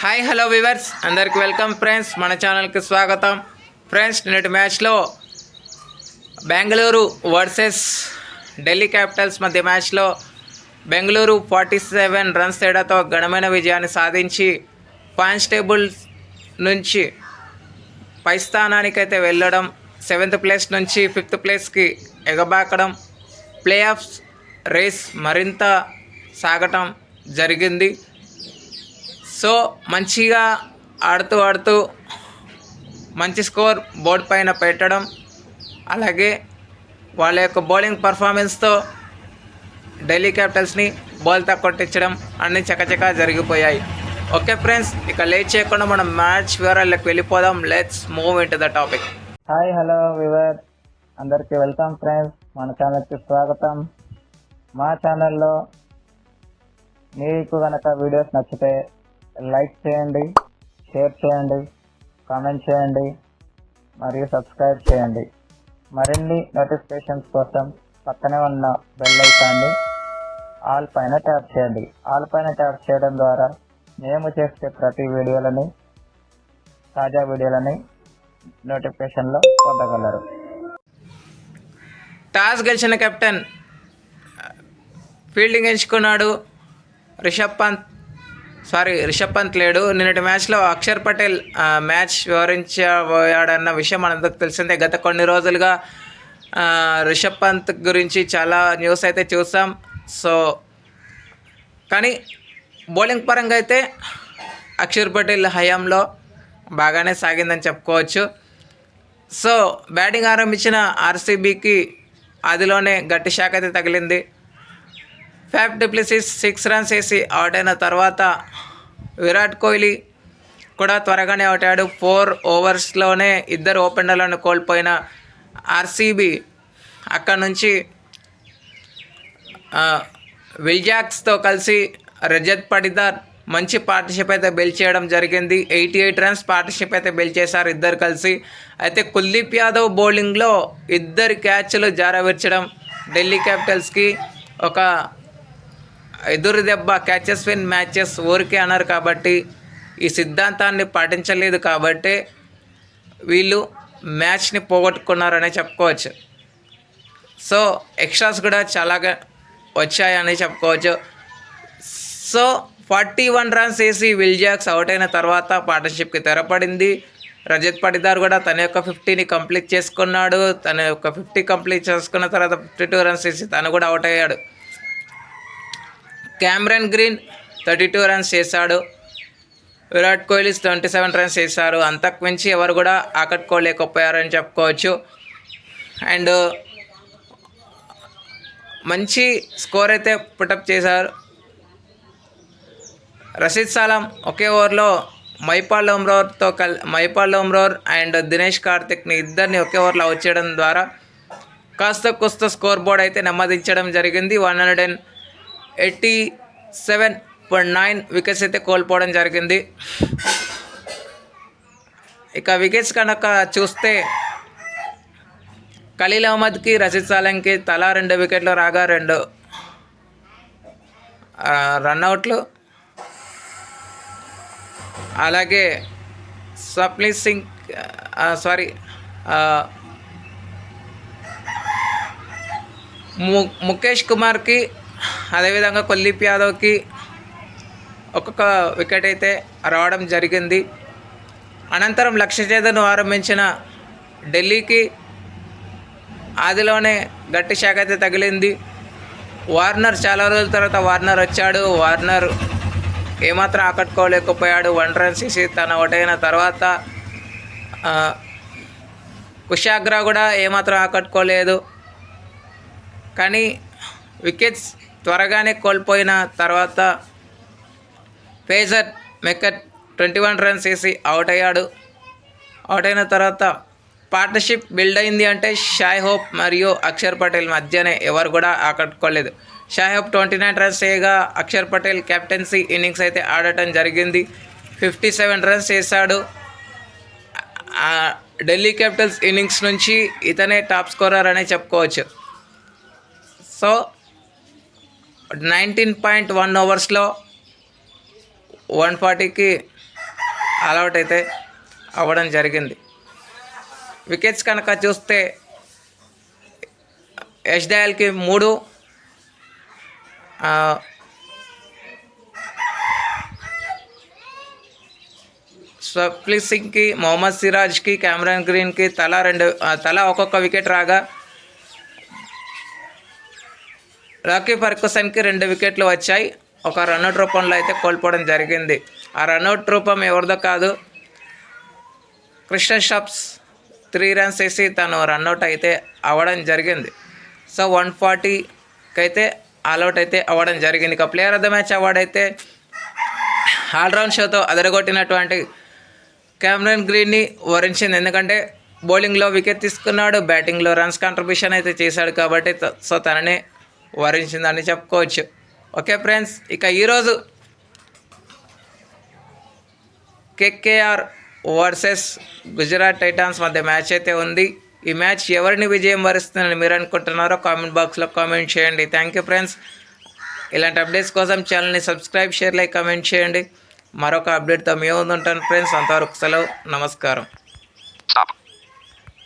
Hi hello viewers అందరికి welcome friends మన ఛానల్కి స్వాగతం. ఫ్రెండ్స్ నిన్నటి మ్యాచ్లో బెంగళూరు వర్సెస్ ఢిల్లీ క్యాపిటల్స్ మధ్య మ్యాచ్లో బెంగళూరు ఫార్టీ సెవెన్ రన్స్ తేడాతో ఘనమైన విజయాన్ని సాధించి పాయింట్స్ టేబుల్ నుంచి పై స్థానానికైతే వెళ్ళడం సెవెంత్ ప్లేస్ నుంచి ఫిఫ్త్ ప్లేస్కి ఎగబాకడం ప్లే ఆఫ్స్ రేస్ మరింత సాగటం జరిగింది. సో మంచిగా ఆడుతూ ఆడుతూ మంచి స్కోర్ బోర్డు పైన పెట్టడం అలాగే వాళ్ళ యొక్క బౌలింగ్ పర్ఫార్మెన్స్తో ఢిల్లీ క్యాపిటల్స్ని బాల్ కొట్టించడం అన్ని చకచకా జరిగిపోయాయి. ఓకే ఫ్రెండ్స్ ఇక లేట్ చేయకుండా మనం మ్యాచ్ వివరాలకు వెళ్ళిపోదాం. Let's move in to the topic. Hi hello viewer అందరికీ వెల్కమ్ ఫ్రెండ్స్. మన ఛానల్కి స్వాగతం. మా ఛానల్లో మీకు కనుక వీడియోస్ నచ్చితే లైక్ చేయండి షేర్ చేయండి కామెంట్ చేయండి మరియు సబ్స్క్రైబ్ చేయండి. మరిన్ని నోటిఫికేషన్స్ కోసం పక్కనే ఉన్న బెల్ ఐకాన్ని ఆల్ పైన ట్యాప్ చేయండి. ఆల్ పైన ట్యాప్ చేయడం ద్వారా మేము చేసే ప్రతి వీడియోలని తాజా వీడియోలని నోటిఫికేషన్లో పొందగలరు. టాస్ గెలిచిన కెప్టెన్ ఫీల్డింగ్ ఎంచుకున్నాడు రిషబ్ పంత్. సారీ రిషబ్ పంత్ లేడు. నిన్నటి మ్యాచ్లో అక్షర్ పటేల్ మ్యాచ్ వివరించబోయాడన్న విషయం మనందరికి తెలిసిందే. గత కొన్ని రోజులుగా రిషబ్ పంత్ గురించి చాలా న్యూస్ అయితే చూసాం. సో కానీ బౌలింగ్ పరంగా అయితే అక్షర్ పటేల్ హయాంలో బాగానే సాగిందని చెప్పుకోవచ్చు. సో బ్యాటింగ్ ఆరంభించిన ఆర్సీబీకి అదిలోనే గట్టి షాక్ అయితే తగిలింది. Faf du Plessis six runs వేసి అవుట్ అయిన తర్వాత విరాట్ కోహ్లీ కూడా త్వరగానే అవుట్ అయ్యాడు. ఫోర్ ఓవర్స్లోనే ఇద్దరు ఓపెనర్లను కోల్పోయిన ఆర్సీబీ అక్కడ నుంచి విల్జాక్స్తో కలిసి రజత్ పడిదార్ మంచి పార్ట్నర్షిప్ అయితే బిల్డ్ చేయడం జరిగింది. ఎయిటీ ఎయిట్ రన్స్ పార్ట్నర్షిప్ అయితే బిల్డ్ చేశారు ఇద్దరు కలిసి. అయితే కుల్దీప్ యాదవ్ బౌలింగ్లో ఇద్దరు క్యాచ్లు జారవిర్చడం ఢిల్లీ క్యాపిటల్స్కి ఒక ఎదురు దెబ్బ క్యాచెస్ విన్ మ్యాచెస్ ఊరికే అన్నారు కాబట్టి ఈ సిద్ధాంతాన్ని పాటించలేదు కాబట్టి వీళ్ళు మ్యాచ్ని పోగొట్టుకున్నారనే చెప్పుకోవచ్చు. సో ఎక్స్ట్రాస్ కూడా చాలాగా వచ్చాయని చెప్పుకోవచ్చు. సో ఫార్టీ వన్ రన్స్ వేసి విల్జాక్స్ అవుట్ అయిన తర్వాత పార్ట్నర్షిప్కి తెరపడింది. రజత్ పటిదార్ కూడా తన యొక్క ఫిఫ్టీని కంప్లీట్ చేసుకున్నాడు. తన యొక్క ఫిఫ్టీ కంప్లీట్ చేసుకున్న తర్వాత ఫిఫ్టీ టూ రన్స్ వేసి తను కూడా అవుట్ అయ్యాడు. Cameron Green thirty two runs చేశాడు. Virat Kohli twenty seven runs చేశారు. అంతకు మించి ఎవరు కూడా ఆకట్టుకోలేకపోయారని చెప్పుకోవచ్చు. అండ్ మంచి స్కోర్ అయితే పుటప్ చేశారు. రషీద్ సలాం ఒకే ఓవర్లో మైపాల్ ఓమ్రోర్తో కల్ మైపాల్ ఓమ్రోర్ అండ్ దినేష్ కార్తిక్ని ఇద్దరిని ఒకే ఓవర్లో అవుట్ చేయడం ద్వారా కాస్త కొస్త స్కోర్ బోర్డ్ అయితే నెమ్మదించడం జరిగింది. One hundred and eighty seven point nine wickets అయితే కోల్పోవడం జరిగింది. ఇక వికెట్స్ కనుక చూస్తే ఖలీల్ అహ్మద్కి రషీద్ సాలంకి తలా రెండు వికెట్లు రాగా రెండు. రన్అట్లు అలాగే స్వప్ని సింగ్ సారీ ము ముఖేష్ కుమార్కి అదేవిధంగా కుల్దీప్ యాదవ్కి ఒక్కొక్క వికెట్ అయితే రావడం జరిగింది. అనంతరం లక్ష్య చేతను ఆరంభించిన ఢిల్లీకి ఆదిలోనే గట్టి శాఖ అయితే తగిలింది. వార్నర్ చాలా రోజుల తర్వాత వార్నర్ వచ్చాడు. వార్నర్ ఏమాత్రం ఆకట్టుకోలేకపోయాడు. వన్ రన్స్ వేసి తన ఒకటైన తర్వాత కుషాగ్రా కూడా ఏమాత్రం ఆకట్టుకోలేదు. కానీ వికెట్స్ త్వరగానే కోల్పోయిన తర్వాత Fraser McGurk twenty one runs వేసి అవుట్ అయ్యాడు. అవుట్ అయిన తర్వాత పార్ట్నర్షిప్ బిల్డ్ అయింది అంటే షాయ్ హోప్ మరియు అక్షర్ పటేల్ మధ్యనే ఎవరు కూడా ఆకట్టుకోలేదు. Shai Hope twenty nine runs చేయగా అక్షర్ పటేల్ కెప్టెన్సీ ఇన్నింగ్స్ అయితే ఆడటం జరిగింది. ఫిఫ్టీ సెవెన్ రన్స్ చేశాడు. ఢిల్లీ క్యాపిటల్స్ ఇన్నింగ్స్ నుంచి ఇతనే టాప్ స్కోరర్ అనే చెప్పుకోవచ్చు. సో నైన్టీన్ పాయింట్ వన్ ఓవర్స్లో వన్ ఫార్టీకి ఆల్అవుట్ అయితే అవ్వడం జరిగింది. వికెట్స్ కనుక చూస్తే యష్ దయాల్కి మూడు స్వప్లి సింగ్కి మొహమ్మద్ సిరాజ్కి కెమెరాన్ గ్రీన్కి తలా రెండు తలా ఒక్కొక్క వికెట్ రాగా రాకీ ఫర్కుసన్కి రెండు వికెట్లు వచ్చాయి. ఒక రన్అట్ రూపంలో అయితే కోల్పోవడం జరిగింది. ఆ రన్అట్ రూపం ఎవరిదో కాదు. కృష్ణ షాప్స్ త్రీ రన్స్ వేసి తను రన్అట్ అయితే అవ్వడం జరిగింది. సో వన్ ఫార్టీకి అయితే ఆల్అవుట్ అయితే అవ్వడం జరిగింది. ఇక player of the match award అయితే ఆల్రౌండ్ షోతో అదరగొట్టినటువంటి క్యామ్రన్ గ్రీన్ని వరించింది. ఎందుకంటే బౌలింగ్లో వికెట్ తీసుకున్నాడు బ్యాటింగ్లో రన్స్ కాంట్రిబ్యూషన్ అయితే చేశాడు కాబట్టి సో తననే వరించిందని చెప్పుకోవచ్చు. ఓకే ఫ్రెండ్స్ ఇక ఈరోజు కేకేఆర్ వర్సెస్ గుజరాత్ టైటాన్స్ మధ్య మ్యాచ్ అయితే ఉంది. ఈ మ్యాచ్ ఎవరిని విజయం వరిస్తుందని మీరు అనుకుంటున్నారో కామెంట్ బాక్స్లో కామెంట్ చేయండి. థ్యాంక్ యూ ఫ్రెండ్స్ ఇలాంటి అప్డేట్స్ కోసం ఛానల్ని సబ్స్క్రైబ్ షేర్ లైక్ కామెంట్ చేయండి. మరొక అప్డేట్తో మేము ఉంటాను ఫ్రెండ్స్ అంతవరకు సెలవు. నమస్కారం.